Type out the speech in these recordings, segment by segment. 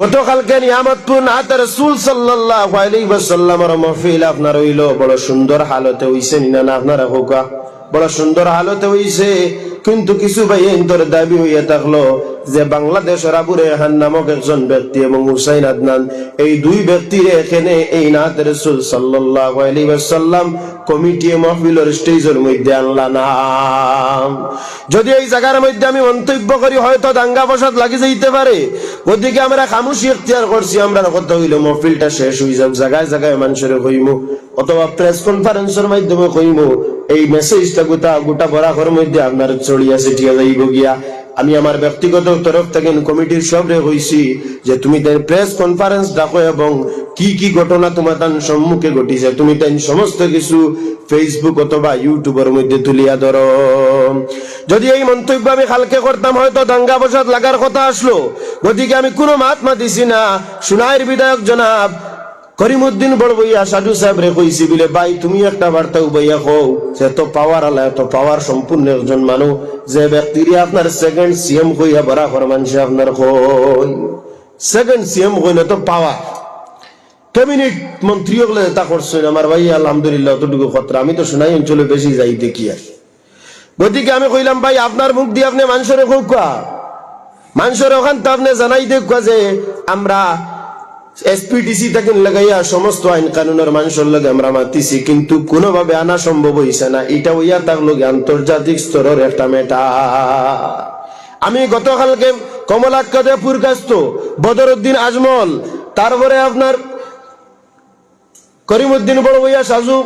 গতকালকে নিয়ামতপুর সাল্লাল্লাহু আলাইহি মাহফিল আপনার বড় সুন্দর হালতে হইছে না বড় সুন্দর হালতে হইছে, কিন্তু কিছু ভাই দাবি হইয়া থাকল যে বাংলাদেশের আবু রেহান নামক একজন ব্যক্তি এবং হুসাইন আদনান, এই দুই ব্যক্তির এখানে এই নাত রসুল সাল্লাল্লাহু আলাইহি কমিটি মাহফিলের স্টেজের মধ্যে আনলা না। যদি এই জায়গার মধ্যে আমি মন্তব্য করি, হয়তো দাঙ্গা ফসাদ লাগি যাইতে পারে। ওদিকে আমরা খামুশি এখতিয়ার করছি, আমরা কথা হইল মহফিলটা শেষ হয়ে যাক, জায়গায় জায়গায় মানুষের কইমু অথবা প্রেস কনফারেন্সের মাধ্যমে কইমু এই মেসেজটা গোটা গোটা বরাকর মধ্যে আপনার ছড়িয়া ছিটিয়া যাইব গিয়া। আমি আমার ব্যক্তিগত তরফ থেকে কমিটির সবরে কইছি যে, তুমি প্রেস কনফারেন্স ডাকো এবং কি কি ঘটনা তোমার তার সম্মুখে ঘটিছে? তুমি তাই সমস্ত কিছু ফেসবুক অথবা ইউটিউবের মধ্যে তুলিয়া ধরো। যদি এই মন্তব্য আমি কালকে করতাম, হয়তো দাঙ্গা বসাত লাগার কথা আসলো। গতিকে আমি কোনো মাত মাতিছি না। সুনাইয়ের বিধায়ক জনাব করিমউদ্দিন বড় বইয়া সাধু সাহেব রে কইছি, বলে ভাই, তুমি একটা বার্তা উবাইয়া কও সে তো পাওয়ার আলা, এত পাওয়ার সম্পূর্ণ একজন মানুষ যে ব্যক্তিরে আপনার সেকেন্ড সিএম কইয়া বড়া কর মানুষে আপনার কই। সেকেন্ড সিএম কই না তো পাওয়ার ক্যাবিনেট মন্ত্রী হলে তা করছেন আমার ভাই, আলহামদুলিল্লাহ অতটুকু খতরা। আমি তো শোনাই অঞ্চলে বেশি যাই দেখি আর। গতিকে আমি কইলাম, ভাই, আপনার মুখ দিয়ে আপনি মানুষের কৌকা মানুষের ওখান তো আপনি জানাই দেখুয়া যে, আমরা এসপিডিসি থেকে লাগাইয়া সমস্ত আইন কানুনের মানুষের লগে আমরা মাতিছি, কিন্তু কোনোভাবে আনা সম্ভব হইছে না। এটা হইয়া তার লগে আন্তর্জাতিক স্তরের একটা মেটা আমি গতকালকে কমলাক্ষদে পুরকাস্ত বদরুদ্দিন আজমল, তারপরে আপনার করিমউদ্দিন বড় বইয়া সাজু।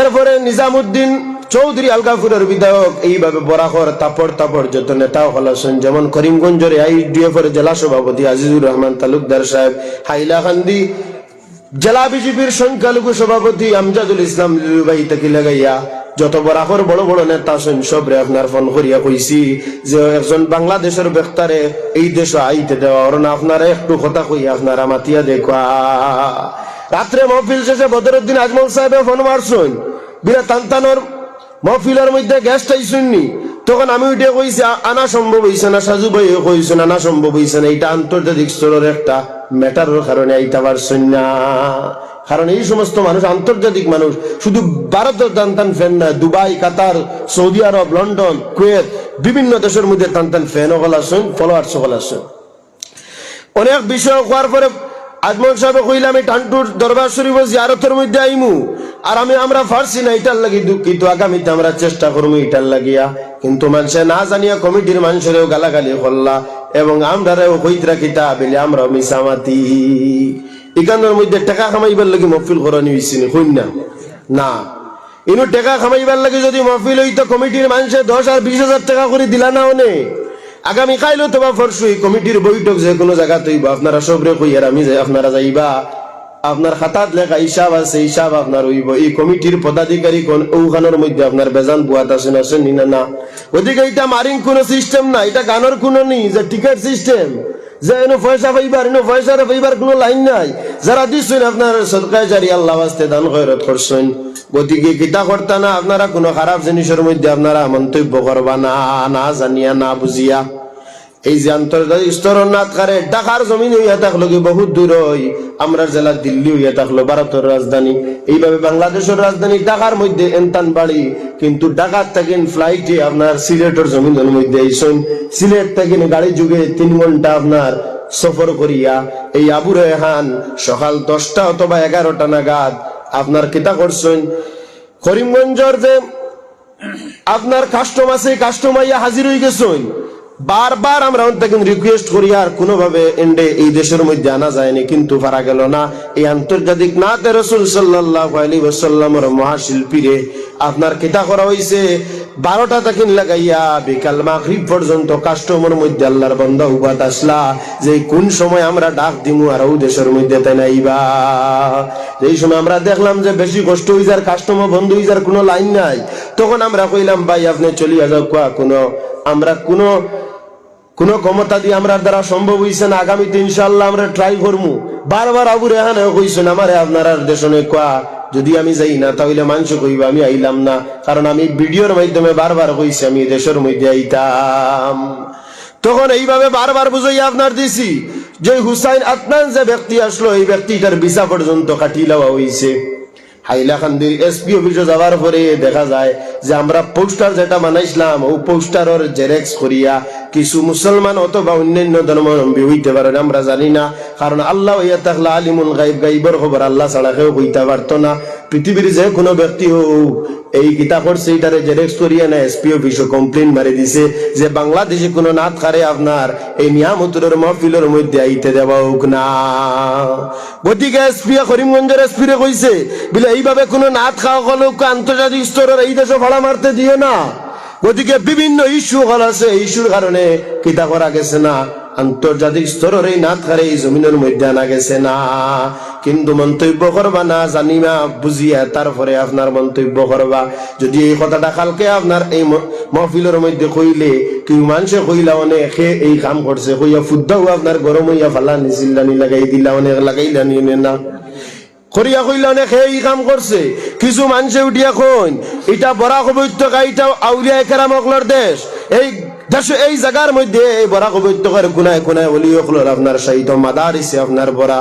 এরপরে নিজামুদ্দিন চৌধুরী আলগাপুরের বিধায়ক, এইভাবে বরাকর তাপড় তাপড় যত নেতা হলাছেন যেমন করিমগঞ্জের আইডিএফ এর জেলা সভাপতি আজিজুর রহমান তালুকদার সাহেব হাইলাকান্দি জেলা বিজেপির সংখ্যালঘু সভাপতি আমজাদুল ইসলাম লিলুবাই তাকে লাগাইয়া যত বরাকর বড় বড় নেতা আছেন সবরে আপনার ফোন করিয়া কইছি যে একজন বাংলাদেশের বেক্তারে এই দেশ আইতে দেওয়া না, আপনারা একটু কথা কইয়া আপনারা মাতিয়া দেখা। রাত্রে মহফিল শেষে বদরুদ্দিন আজমল সাহেবে ফোন মারছুন। বিনা তান্তানোর মহফিলের মধ্যে গ্যাসটা শুননি তখন আমি ওইটা কইছি আনা সম্ভব হইছে না, সাজু ভাই কইছেন আনা সম্ভব হইছে না। এটা আন্তর্জাতিক স্তরের একটা ম্যাটারের কারণে আইতা পারছেন না। কারণ এই সমস্ত মানুষ আন্তর্জাতিক মানুষ। শুধু ভারতের তান্তান ফ্যান না, দুবাই, কাতার, সৌদি আরব, লন্ডন, কুয়েত, বিভিন্ন দেশের মধ্যে টান ফ্যান সকল আছেন ফলোয়ার সকল আছেন। অনেক বিষয় হওয়ার পরে আজমল সাহেব কইলাম আমি টান্টুর দরবার শরীফ জিয়ারতের মধ্যে আইমু। আর আমি, আমরা পারছি না, এটার লাগি দুঃখিত। আগামীতে আমরা চেষ্টা করব এটার লাগিয়া। কিন্তু মানুষে না জানিয়া কমিটির মানুষেরও গালাগালি করলা এবং আমরাও কইত রাখিতা বেলে আমরা মিসামাতি এখানের মধ্যে টাকা কামাইবার লাগি মফিল করানি হয়েছি কইন না? না। ইনু টাকা কামাইবার লাগে যদি মফিল হইতো, কমিটির মানুষে দশ আর বিশ হাজার টাকা করে দিলা না অনে আগামী কাইলো তোমার ফরসু এই কমিটির বৈঠক যে কোনো জায়গা তৈব আপনারা সবরে কইয়ার আমি যাই আপনারা যাইবা, আপনার খাতাত লেখা হিসাব আছে, হিসাব আপনার হইব। এই কমিটির পদাধিকারী কোন ওখানের মধ্যে আপনার বেজান বুয়াত আছেন আছেন নি না না। ওদিকে এটা মারিং কোনো সিস্টেম না এটা গানের কোনো নেই, যে টিকেট সিস্টেম যে এনো পয়সা পাইবার এনো পয়সা পাইবার কোনো লাইন নাই। যারা দিচ্ছেন আপনার সরকার জারি আল্লাহ বাস্তে দান খয়রত করছেন গতিকে কিতা করতা না, আপনারা কোনো খারাপ জিনিসের মধ্যে আপনারা মন্তব্য করবা না না জানিয়া, না বুঝিয়া এই যে আন্তর্জাতিক স্তরনাথ কারে ঢাকার জমিন হইয়া থাকল কি বহুত দূর হই আমরা জেলা দিল্লি হইয়া থাকল, ভারতের রাজধানী। এইভাবে বাংলাদেশের রাজধানী ঢাকার মধ্যে এনতান বাড়ি, কিন্তু ঢাকার থাকেন ফ্লাইটে আপনার সিলেটের জমিনের মধ্যে এইসন সিলেট থাকেন গাড়ি যুগে তিন ঘণ্টা আপনার সফর করিয়া এই আবু রেহান সকাল দশটা অথবা এগারোটা নাগাদ আপনার কিতা করছেন? করিমগঞ্জের যে আপনার কাস্টম আছে কাস্টম আইয়া হাজির হয়ে গেছেন। বারবার আমরা তাকে রিকোয়েস্ট করি, আর কোনোভাবে এন্ডে এই দেশের মধ্যে আনা যায়নি, কিন্তু পারা গেল না। এই আন্তর্জাতিক নাতে রসুল সাল্লাহ আলী ওসাল্লামর মহাশিল্পীরে আপনার কেতা করা হয়েছে বারোটা তাকিন লাগাইয়া বিকাল মাগরিব পর্যন্ত কাস্টমের মধ্যে আল্লাহর বন্ধা উপাত আসলা, যে কোন সময় আমরা ডাক দিমু আর ও দেশের মধ্যে তাই নাইবা যেই সময় আমরা দেখলাম যে বেশি কষ্ট হয়ে যার কাস্টমার বন্ধ হয়ে যার কোনো লাইন নাই, তখন আমরা কইলাম, ভাই, আপনি চলিয়া যাও কোনো, আমরা কোনো কোন ক্ষমতা দিয়ে আমরা দ্বারা সম্ভব হইছে না আগামীতে ইনশাল্লাহ আমরা ট্রাই করব বারবার আবু রেহানে কইছেন, আমারে আপনারা দেশনে কোয়া, যদি আমি যাই না, তাহলে মানুষ কইবা, আমি আইলাম না। কারণ আমি ভিডিওর মাধ্যমে বারবার কইছি, আমি দেশের মধ্যে আইতাম। তখন এইভাবে বারবার বুঝাইয়া আপনার দিছি, যে হুসাইন আদনান যে ব্যক্তি আসলো, এই ব্যক্তিটার ভিসা পর্যন্ত কাটি লওয়া হয়েছে অফিসে যাওয়ার পরে দেখা যায় যে আমরা পোস্টার যেটা বানাইছিলাম, ও পোস্টারের জেরেক্স করিয়া কিছু মুসলমান অথবা অন্যান্য ধর্মাবলম্বী হইতে পারে না, আমরা জানি না। কারণ আল্লাহ ইয়া তাকলা আলিমুল গাইব গাইবর খবর আল্লাহ ছাড়া কেউ হইতে পারতো না। পৃথিবীর যে কোনো ব্যক্তি হোক এই কিতাবর সেইটারে জেরেক্স করিয়া না এসপি অফিসে কমপ্লেন মারি দিছে যে বাংলাদেশে কোনো নাথ খারে আপনার এই নিয়ামতুরের মহফিলের মধ্যে আইতে দেওয়া হোক না। গতিকে এসপি করিমগঞ্জের এসপি রে কইছে বলে এইভাবে কোনো নাথ খাওয়া গেলেও আন্তর্জাতিক স্তরের এই দেশে ভাড়া মারতে দিও না। গতিকে বিভিন্ন ইস্যু আছে ইস্যুর কারণে কিতা করা গেছে না আন্তর্জাতিক স্তরের এই নাথ খারে এই জমিনের মধ্যে আনা গেছে না। কিন্তু মন্তব্য করবা না, জানিবা বুঝিয়া তারপরে আপনার মন্তব্য করবা যদি এই কথাটা কালকে আপনার এই মহফিলের মধ্যে কইলে কেউ মানুষে কইলা অনেক সে এই কাম করছে কইয়া ফুদ্দাও আপনার গরম হইয়া ফালা নিচিল্লানি লাগাই দিলা অনেক লাগাইলা নিয়ে না। করিয়া কইল অনেক এই কাম করছে, কিছু মানুষে উঠিয়া কইন এটা বরাক উপত্যকা এটা আউলিয়া একেরাম অকলর দেশ। এই দেশ, এই জায়গার মধ্যে এই বরাক উপত্যকার কোনায় কোনায় অলি অকলর আপনার সাহিত্য মাদার আপনার বরা।